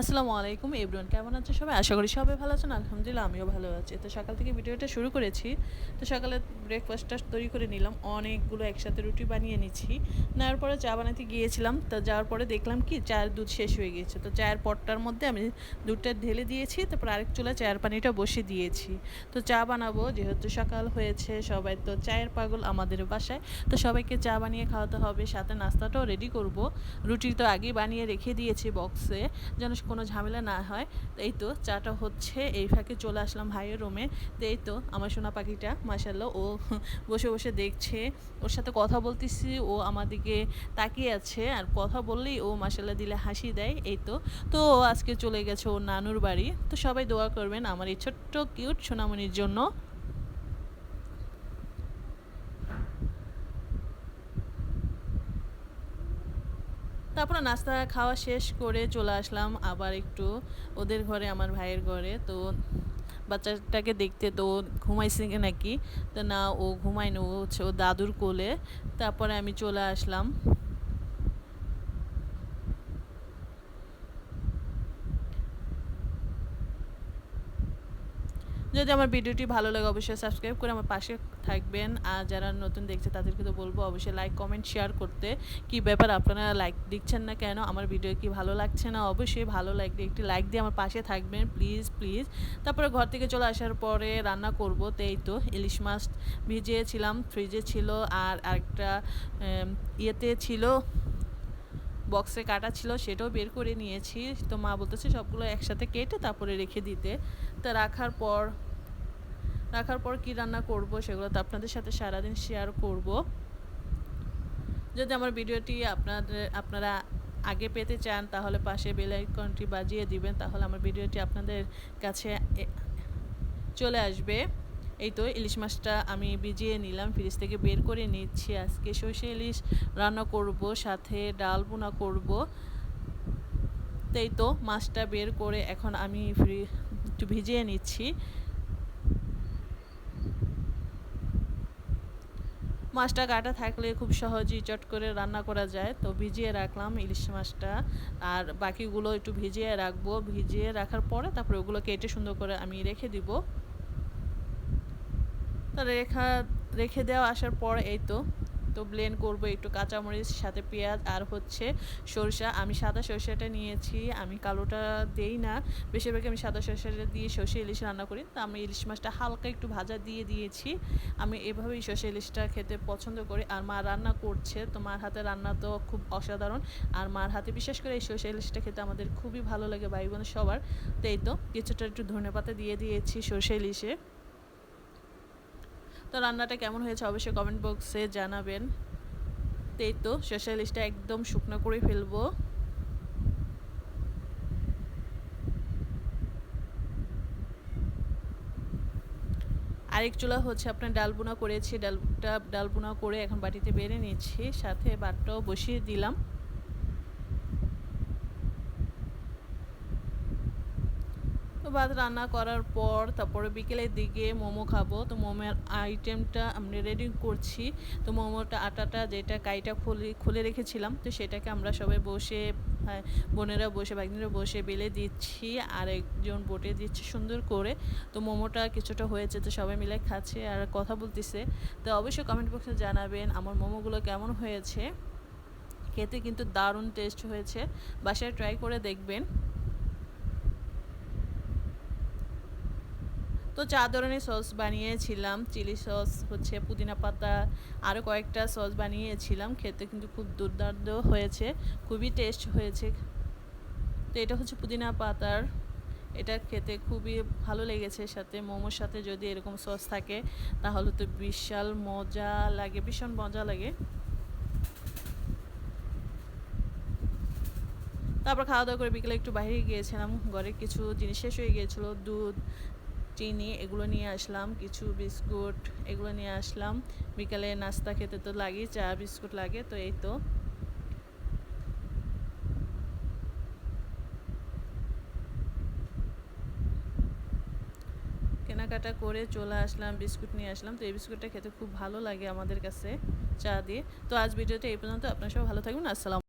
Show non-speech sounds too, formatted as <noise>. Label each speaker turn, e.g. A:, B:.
A: আসসালামু আলাইকুম এভরিওয়ান, কেমন আছে সবাই? আশা করি সবাই ভালো আছেন, আলহামদুলিল্লাহ আমিও ভালো আছি। তো সকাল থেকে ভিডিওটা শুরু করেছি। তো সকালে ব্রেকফাস্টটা তৈরি করে নিলাম, অনেকগুলো একসাথে রুটি বানিয়ে নিচ্ছি। নেওয়ার পরে চা বানাতে গিয়েছিলাম, তো যাওয়ার পরে দেখলাম কি, চায়ের দুধ শেষ হয়ে গিয়েছে। তো চায়ের পটটার মধ্যে আমি দুধটা ঢেলে দিয়েছি, তারপর আরেক চুলা চায়ের পানিটা বসে দিয়েছি। তো চা বানাবো, যেহেতু সকাল হয়েছে, সবাই তো চায়ের পাগল আমাদের বাসায়। তো সবাইকে চা বানিয়ে খাওয়াতে হবে, সাথে নাস্তাটাও রেডি করব। রুটি তো আগেই বানিয়ে রেখে দিয়েছি বক্সে যেন কোনো ঝামেলা না হয়। তো এই তো চাটা হচ্ছে, এই ফাঁকে চলে আসলাম ভাইয়ের রুমে। তো এই তো আমার সোনা পাখিটা মাসাল্লাহ ও <laughs> বসে বসে দেখছে। ওর সাথে কথা বলতেছি, ও আমাদেরকে তাকিয়ে আছে। আর কথা বললেই ও মাসাল্লাহ দিলে হাসি দেয়, এই তো। তো আজকে চলে গেছে ওর নানুর বাড়ি। তো সবাই দোয়া করবেন আমার এই ছোট্ট, কিউট সোনামণির জন্য। তারপরে নাস্তা খাওয়া শেষ করে চলে আসলাম আবার একটু ওদের ঘরে, আমার ভাইয়ের ঘরে। তো বাচ্চাটাকে দেখতে তো ঘুমাইছে নাকি? তো না, ও ঘুমায়নি, ও হচ্ছে ও দাদুর কোলে। তারপরে আমি চলে আসলাম। যদি আমার ভিডিওটি ভালো লাগে, অবশ্যই সাবস্ক্রাইব করে আমার পাশে থাকবেন। আর যারা নতুন দেখছে, তাদেরকে তো বলব, অবশ্যই লাইক কমেন্ট শেয়ার করতে। কি ব্যাপার, আপনারা লাইক দিচ্ছেন না কেন? আমার ভিডিও কি ভালো লাগছে না? অবশ্যই ভালো লাগলে একটি লাইক দিয়ে আমার পাশে থাকবেন প্লিজ প্লিজ তারপরে ঘর থেকে চলে আসার পরে রান্না করব তো এই তো। ইলিশ মাছ ভিজিয়েছিলাম ফ্রিজে ছিল, আর একটা ইয়েতে ছিল বক্সে কাটা ছিল, সেটাও বের করে নিয়েছি। তো মা বলতেছে, সবগুলো একসাথে কেটে তারপরে রেখে দিতে। তো রাখার পর রাখার পর কি রান্না করব সেগুলো তো আপনাদের সাথে সারাদিন শেয়ার করব। যদি আমার ভিডিওটি আপনাদের, আপনারা আগে পেতে চান, তাহলে পাশে বেল আইকনটি বাজিয়ে দিবেন, তাহলে আমার ভিডিওটি আপনাদের কাছে চলে আসবে। এই তো ইলিশ মাছটা আমি ভিজিয়ে নিলাম ফ্রিজ থেকে বের করে নিচ্ছি আজকে। সর্ষে ইলিশ রান্না করব, সাথে ডাল বোনা করব। তাই তো মাছটা বের করে এখন আমি ফ্রি একটু ভিজিয়ে নিচ্ছি। মাছটা কাটা থাকলে খুব সহজেই চট করে রান্না করা যায়। তো ভিজিয়ে রাখলাম ইলিশ মাছটা। আর বাকিগুলো একটু ভিজিয়ে রাখব। ভিজিয়ে রাখার পরে তারপরে ওগুলো কেটে সুন্দর করে আমি রেখে দিব। রেখা, রেখে দেওয়া আসার পর এই তো তো ব্লেন্ড করব একটু কাঁচামরিচ, সাথে পেঁয়াজ আর হচ্ছে সরষা। আমি সাদা সরষাটা নিয়েছি, আমি কালোটা দেই না। বেশিরভাগ আমি সাদা সরষাটা দিয়ে সর্ষে ইলিশ রান্না করি। তো আমি ইলিশ মাছটা হালকা একটু ভাজা দিয়ে দিয়েছি। আমি এভাবেই সর্ষে ইলিশটা খেতে পছন্দ করি। আর মা রান্না করছে, তো মার হাতে রান্না তো খুব অসাধারণ। আর মার হাতে বিশেষ করে এই সর্ষে ইলিশটা খেতে আমাদের খুবই ভালো লাগে ভাই বোন সবার। তো এই তো, কিছুটা একটু ধনে পাতা দিয়ে দিয়েছি সর্ষে ইলিশে। তো রান্নাটা কেমন হয়েছে অবশ্যই কমেন্ট বক্সে জানাবেন। তো এই তো ইলিশটা একদম শুকনো করে ফেলব। আরেক চুলা হচ্ছে আপনার ডালবুনা করেছি, ডালটা ডালবুনা করে এখন বাটিতে বেড়ে নিচ্ছি, সাথে বাটটাও বসিয়ে দিলাম। তো ভাত রান্না করার পর তারপরে বিকেলের দিকে মোমো খাব। তো মোমোর আইটেমটা আমরা রেডি করছি। তো মোমোটা, আটাটা, যেটা কাইটা খুলে খুলে রেখেছিলাম, তো সেটাকে আমরা সবাই বসে বোনেরা বসে বাগনিরা বসে বেলে দিচ্ছি, আর একজন বোটে দিচ্ছে সুন্দর করে। তো মোমোটা কিছুটা হয়েছে, তো সবাই মিলে খাচ্ছে আর কথা বলতেছে। তো অবশ্যই কমেন্ট বক্সে জানাবেন আমার মোমোগুলো কেমন হয়েছে। খেতে কিন্তু দারুণ টেস্ট হয়েছে। বাসায় ট্রাই করে দেখবেন। তো চার ধরনের সস বানিয়েছিলাম, চিলি সস, হচ্ছে পুদিনা পাতা আরও কয়েকটা সস বানিয়েছিলাম, খেতে কিন্তু খুব দুর্দান্ত হয়েছে, খুবই টেস্ট হয়েছে। তো এটা হচ্ছে পুদিনা পাতার, এটা খেতে খুবই ভালো লেগেছে সাথে, মোমোর সাথে যদি এরকম সস থাকে, তাহলে তো বিশাল মজা লাগে, ভীষণ মজা লাগে। তারপর খাওয়া দাওয়া করে বিকেলে একটু বাইরে গিয়েছিলাম, ঘরে কিছু জিনিস শেষ হয়ে গিয়েছিল, দুধ চিনি এগুলো নিয়ে আসলাম, কিছু বিস্কুট এগুলো নিয়ে আসলাম। বিকালে নাস্তা খেতে তো লাগে চা, বিস্কুট লাগে, তো এই তো। কেনাকাটা করে চলে আসলাম, বিস্কুট নিয়ে আসলাম। তো এই বিস্কুটটা খেতে খুব ভালো লাগে আমাদের কাছে, চা দিয়ে। তো আজ ভিডিওটা এই পর্যন্ত, আপনার সব ভালো থাকবেন, আসসালাম